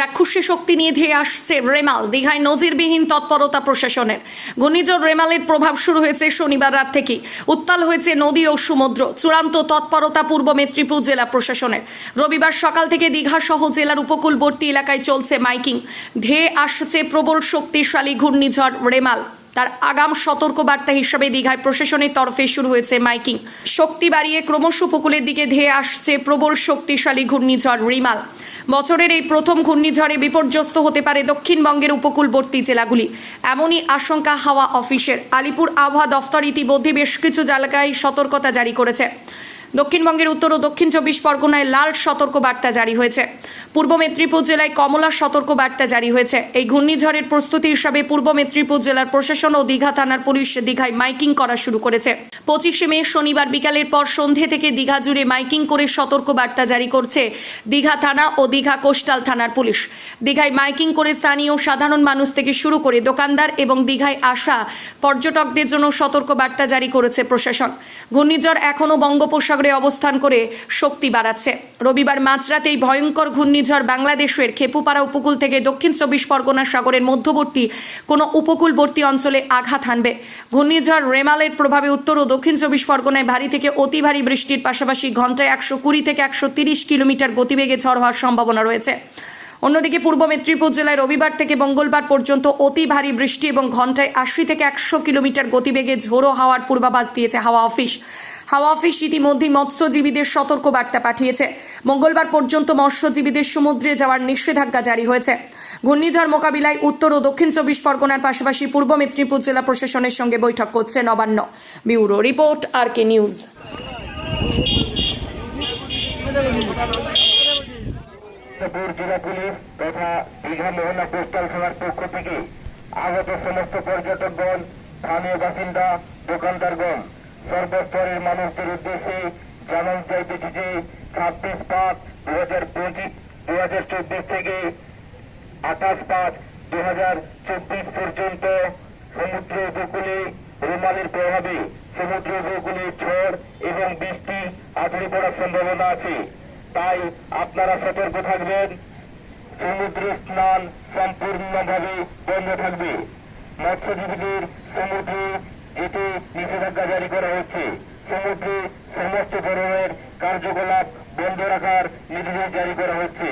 রাক্ষসী শক্তি নিয়ে ধেয়ে আসছে রেমাল। দীঘায় নজিরবিহীন তৎপরতা প্রশাসনের। ঘূর্ণিঝড় রেমালের প্রভাব শুরু হয়েছে শনিবার রাত থেকেই। উত্তাল হয়েছে নদী ও সমুদ্র। চূড়ান্ত তৎপরতা পূর্ব মেদিনীপুর জেলা প্রশাসনের। রবিবার সকাল থেকে দীঘা সহ জেলার উপকূলবর্তী এলাকায় চলছে মাইকিং। ধেয়ে আসছে প্রবল শক্তিশালী ঘূর্ণিঝড় রেমাল। তার আগাম সতর্ক বার্তা হিসেবে দীঘায় প্রশাসনের তরফে শুরু হয়েছে মাইকিং। শক্তি বাড়িয়ে ক্রমশ উপকূলের দিকে ধেয়ে আসছে প্রবল শক্তিশালী ঘূর্ণিঝড় রিমাল। বছরের এই প্রথম ঘূর্ণিঝড়ে বিপর্যস্ত হতে পারে দক্ষিণবঙ্গের উপকূলবর্তী জেলাগুলি। এমনই আশঙ্কা হাওয়া অফিসের। আলিপুর আবহাওয়া দফতর ইতিমধ্যে বেশ কিছু জায়গায় সতর্কতা জারি করেছে। দক্ষিণবঙ্গের উত্তর ও দক্ষিণ চব্বিশ পরগনায় লাল সতর্ক বার্তা জারি হয়েছে। পূর্ব মেদিনীপুর জেলায় কমলা সতর্ক বার্তা জারি হয়েছে। এই ঘূর্ণিঝড়ের প্রস্তুতি হিসাবে পূর্ব মেদিনীপুর জেলার প্রশাসন ও দীঘা থানার পুলিশ দীঘায় মাইকিং করা শুরু করেছে। পঁচিশে মে, শনিবার বিকালের পর সন্ধে থেকে দীঘা জুড়ে মাইকিং করে সতর্ক বার্তা জারি করছে দীঘা থানা ও দীঘা কোস্টাল থানার পুলিশ। দীঘায় মাইকিং করে স্থানীয় সাধারণ মানুষ থেকে শুরু করে দোকানদার এবং দীঘায় আসা পর্যটকদের জন্য সতর্ক বার্তা জারি করেছে প্রশাসন। ঘূর্ণিঝড় এখনও বঙ্গোপসাগরে অবস্থান করে শক্তি বাড়াচ্ছে। রবিবার মাঝরাতে এই ভয়ঙ্কর ঘূর্ণিঝড় বাংলাদেশের খেপুপাড়া উপকূল থেকে দক্ষিণ চব্বিশ পরগনা সাগরের মধ্যবর্তী কোনো উপকূলবর্তী অঞ্চলে আঘাত হানবে। ঘূর্ণিঝড় রেমালের প্রভাবে উত্তর ও দক্ষিণ চব্বিশ পরগনায় ভারী থেকে অতি ভারী বৃষ্টির পাশাপাশি ঘন্টায় একশো কুড়ি থেকে একশো তিরিশ কিলোমিটার গতিবেগে ঝড় হওয়ার সম্ভাবনা রয়েছে। অন্যদিকে পূর্ব মেদিনীপুর জেলায় রবিবার থেকে মঙ্গলবার পর্যন্ত অতি ভারী বৃষ্টি এবং ঘন্টায় আশি থেকে একশো কিলোমিটার গতিবেগে ঝোড়ো হাওয়ার পূর্বাভাস দিয়েছে হাওয়া অফিস। হাওয়া অফিস ইতিমধ্যেই মৎস্যজীবীদের সতর্ক বার্তা পাঠিয়েছে। মঙ্গলবার পর্যন্ত মৎস্যজীবীদের সমুদ্রে যাওয়ার নিষেধাজ্ঞা জারি হয়েছে। ঘূর্ণিঝড় মোকাবিলায় উত্তর ও দক্ষিণ চব্বিশ পরগনার পাশাপাশি পূর্ব মেদিনীপুর জেলা প্রশাসনের সঙ্গে বৈঠক করছে Nabanna. Bureau report, R K news. Medinipur জেলা পুলিশ তথা দীঘা মোহনা কোস্টাল থানার পক্ষ থেকে আগত সমস্ত পর্যটকগণ, স্থানীয় বাসিন্দা, দোকানদারগণ, সর্বস্তরের মানুষদের উদ্দেশ্যে জানানো যাইতেছে যে ছাব্বিশ পাঁচ দু হাজার পঁচিশ দু হাজার চব্বিশ থেকে আঠাশ পাঁচ দু হাজার চব্বিশ পর্যন্ত সমুদ্র উপকূলে রুমালের প্রভাবে সমুদ্র উপকূলে ঝড় এবং বৃষ্টি আছড়ে পড়ার সম্ভাবনা আছে। তাই আপনারা সতর্ক থাকবেন। সমুদ্র স্নান সম্পূর্ণভাবে বন্ধ থাকবে। মৎস্যজীবীদের সমুদ্রে যেতে নিষেধাজ্ঞা জারি করা হচ্ছে। সমুদ্রে সমস্ত ধরনের কার্যকলাপ বন্ধ রাখার নির্দেশ জারি করা হচ্ছে।